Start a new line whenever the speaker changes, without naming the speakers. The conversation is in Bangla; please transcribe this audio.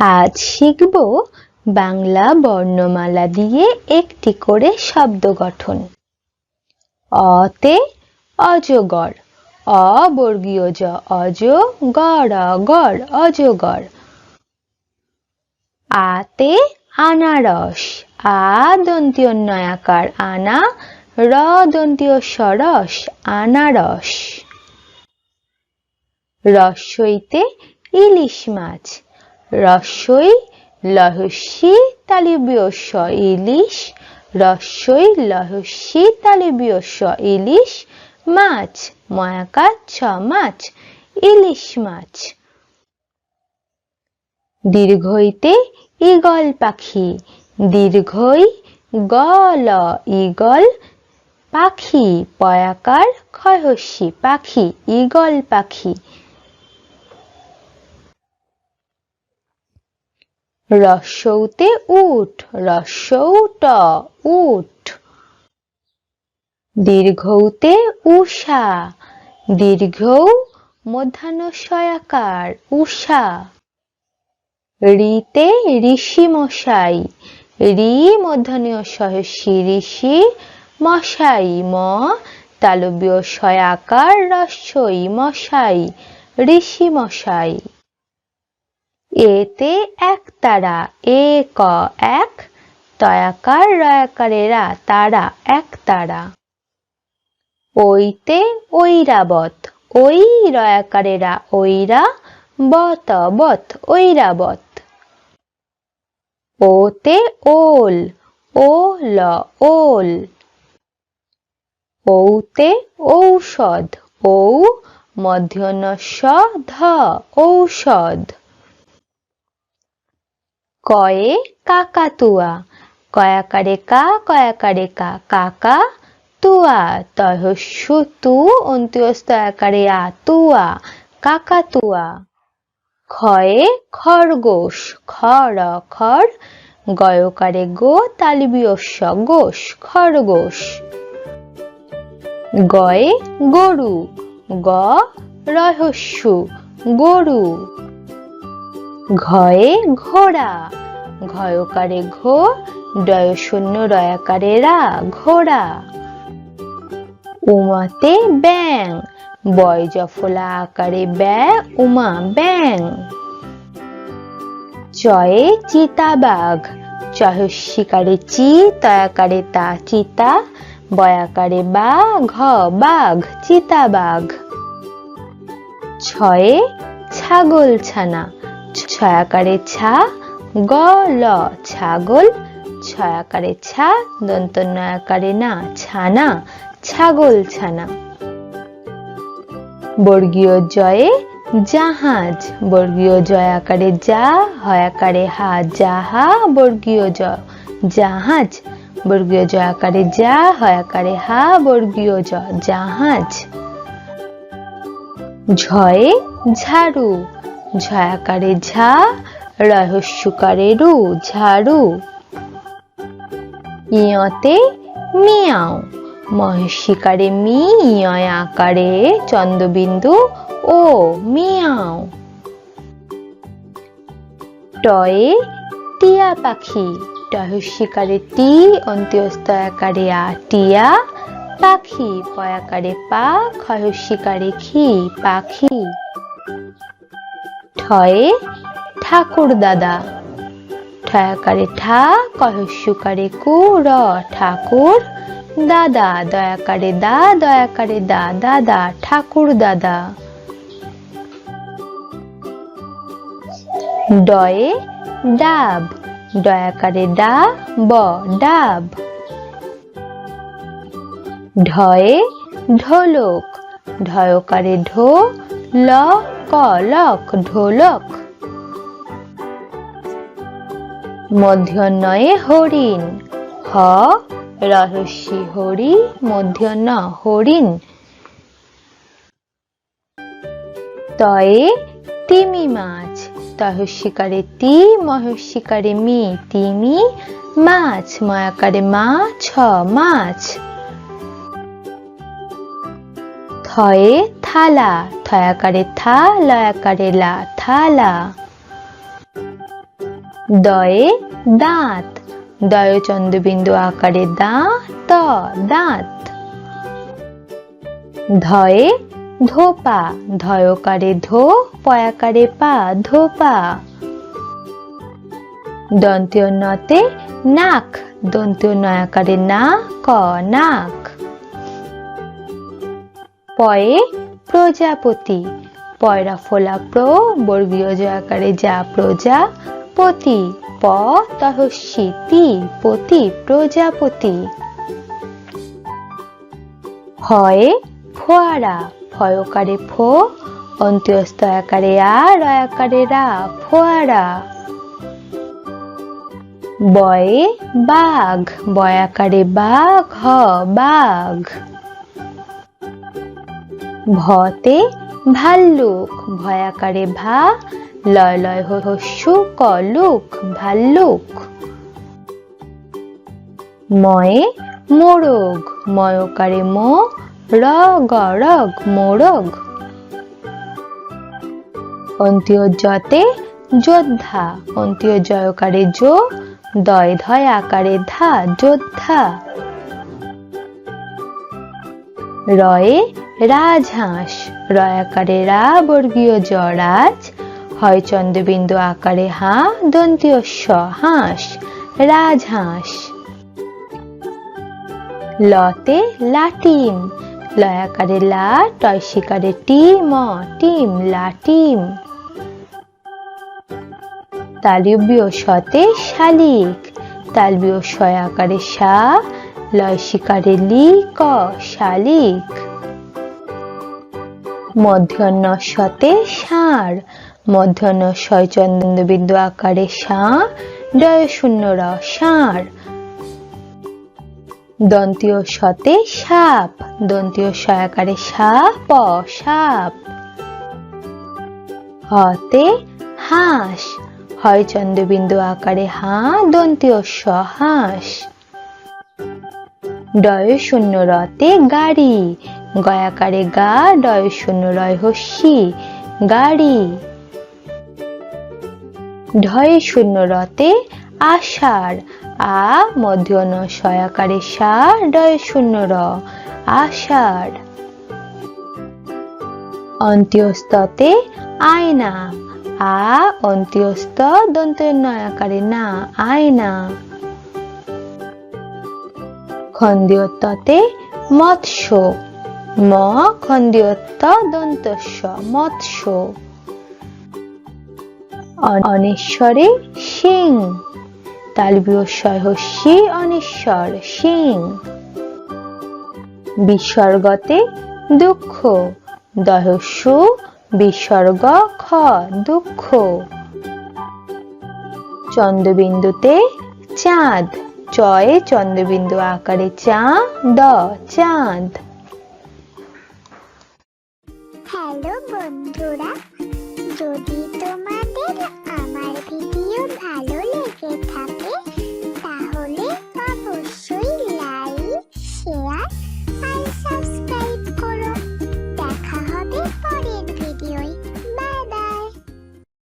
আজ শিখব বাংলা বর্ণমালা দিয়ে একটি করে শব্দ গঠন। অতে অজগর অ বর্গীয় জ অজ গড় অজগর। আতে আনারস, আ দন্তীয় নয়াকার আনা, র দন্তীয় সরস আনারস রস্বইতে ইলিশ মাছ রস্বই লহস্যি তালিবীয় স ইলিশ রস্বই লহস্যি তালিবীয় স ইলিশ মাছ ময়াকার ছ মাছ, ইলিশ মাছ। দীর্ঘইতে ইগল পাখি, দীর্ঘই গল ইগল পাখি, পয়াকার ক্ষয়হস্যি পাখি ইগল পাখি। রস্যৌতে উঠ রস্যৌট উঠ। দীর্ঘৌতে উষা, দীর্ঘৌ মধ্যাহ্নশয়াকার উষা। ঋতে ঋষি মশাই ঋ মধ্যাহ্নীয় সহস্যি ঋষি মশাই, ম তালব্য শয়াকার রস্যই মশাই ঋষি মশাই এতে এক তারা, এ ক এক তয়াকার রয়াকারেরা তারা এক তারা। ওইতে ঐরাবত ওই রয়াকারেরা ঐরা বত বত ঐরাবত ওতে ওল, ও ল, ওল। ঔতে ঔষধ, ঔ মধ্যাহ্ন স ধ, ঔষধ। কয়ে কাকাতুয়া কয়াকারে কা কয়াকারে কা, কাকা তুয়া। তহস্যু তু অন্ত্যস্ত আকারে আ তুয়া কাকাতুয়া ক্ষয়ে খরগোশ খর খর গয়কারে গো তালিবীয়স্য গোশ খরগোশ। গয়ে গরু, গ রহস্য, গরু। ঘয়ে ঘোড়া। ঘয়কারে ঘো ডয় শূন্য রয়াকারে রা, ঘোড়া। উমাতে ব্যাং বয় জফলা আকারে ব্যা, উমা ব্যাং চয়ে চিতাবাঘ চহস্যিকারে চি, তয়াকারে তা চিতা, বয়াকারে বা, ঘ বাঘ, চিতাবাঘ। ছয়ে ছাগল ছানা ছয়াকারে ছা, গ, ল, ছাগল, ছয়াকারে ছা, দন্ত নয়াকারে না, ছানা, ছাগল, ছানা। বর্গীয় জয়ে জাহাজ, বর্গীয় জয় আকারে যা, হয় আকারে হা, যাহা, বর্গীয় জ, জাহাজ, বর্গীয় জ আকারে যা, হয় আকারে হা, বর্গীয় জ, জাহাজ। ঝয়ে ঝাড়ু ঝয়াকারে ঝা, রহস্যকারে রু ঝাড়ু ইয়তে মিয়াও মহেশিকারে মি ইয় আকারে চন্দ্রবিন্দু ও মিয়াও। টয়ে টিয়া পাখি, টহস্যিকারে টি, অন্ত্যস্ত আকারে আ, টিয়া পাখি, পয়াকারে পা ক্ষয়স্যিকারে খি পাখি। ঠয়ে ঠাকুর দাদা। ঠয়াকারে ঠা কহস্যুকারে কু, র, ঠাকুর দাদা। দয়াকারে দা দয়াকারে দা, দাদা, ঠাকুর দাদা। ডয়ে, ডাব। দয়াকারে ডা ব, ডাব। ঢয়ে, ঢোলক। ঢয়কারে ঢো, ল ক লক ঢোলক। মধ্যাহ্নয়ে হরিণ। হ, রহস্যি হরি, মধ্যাহ্ন হরিণ। তয়ে তিমি মাছ। তহস্যিকারে তি মহস্যিকারে মি। তিমি মাছ। ময়াকারে মা, ছ মাছ। থয়ে থালা। থয়াকারে থা, লয়াকারে লা থালা দয়ে দাঁত, দয় চন্দ্রবিন্দু আকারে দা, ত, দাঁত। ধয়ে ধোপা, ধয়কারে ধো, পয়াকারে পা, ধোপা। দন্তীয় নতে নাক, দন্তীয় নয়াকারে না, ক, নাক। পয়ে প্রজাপতি। পয়রা ফোলা প্র, বর্গীয় জয়াকারে যা প্রজা পতি প তহস্যি পতি প্রজাপতি। হয় ফোয়ারা, ফয়কারে ফো, অন্ত্যস্ত আকারে আ, রয়াকারে রা, ফোয়ারা। বয়ে বাঘ, বয়াকারে বাঘ, হ, বাঘ। ভতে ভাল্লুক, ভয়াকারে ভা, লয় লয় হস্যু কলুক ভাল্লুক। ময়ে মোরগ, ময়কারে ম, র গরগ মোরগ। অন্তীয় জতে যোদ্ধা অন্তীয় জয়কারে জো দয় ধয় আকারে ধা, যোদ্ধা। রয়ে রাজহাঁস। রয়াকারে রা, বর্গীয় জ রাজ হয় চন্দ্রবিন্দু আকারে হা, দন্তীয় স, হাঁস। রাজহাঁস। লতে লাটিম লয়াকারে লা টয়সিকারে টি, ম, টিম, লাটিম। তালব্য সতে শালিক। তালব্য সয়াকারে সা লয় শিকারে লি ক শালিক। মধ্যাহ্ন সতে ষাঁড় মধ্যাহ্ন ছয় চন্দ্রবিন্দু আকারে সা ডয় শূন্য র ষাঁড় দন্তীয় সতে সাপ দন্তীয় সয়াকারে সা, প, সাপ। হতে হাঁস, হয় চন্দ্রবিন্দু আকারে হা দন্তীয় স হাঁস। ডয় শূন্য রতে গাড়ি। গয়াকারে গা, ডয় শূন্য রয় হস্যি, গাড়ি। ঢয় শূন্য রতে আষাঢ়, আ মধ্যাহ্ন সয়াকারে সা, ডয় শূন্য র, আষাঢ়। অন্ত্যস্ততে আয়না, আ অন্ত্যস্ত দন্ত নয়াকারে না, আয়না। খন্দিয়ত্ততে মৎস্য। ম খন্দিয়ত্ত দন্তস্য, মৎস্য। অনেশ্বরে সিং। তালবীয় সহস্যি অনেশ্বর সিং। বিসর্গতে দুঃখ। দহস্যু বিসর্গ খ, দুঃখ। চন্দ্রবিন্দুতে চাঁদ। চয়ে চন্দ্রবিন্দু আকারে চা দ চাঁদ।
হ্যালো বন্ধুরা যদি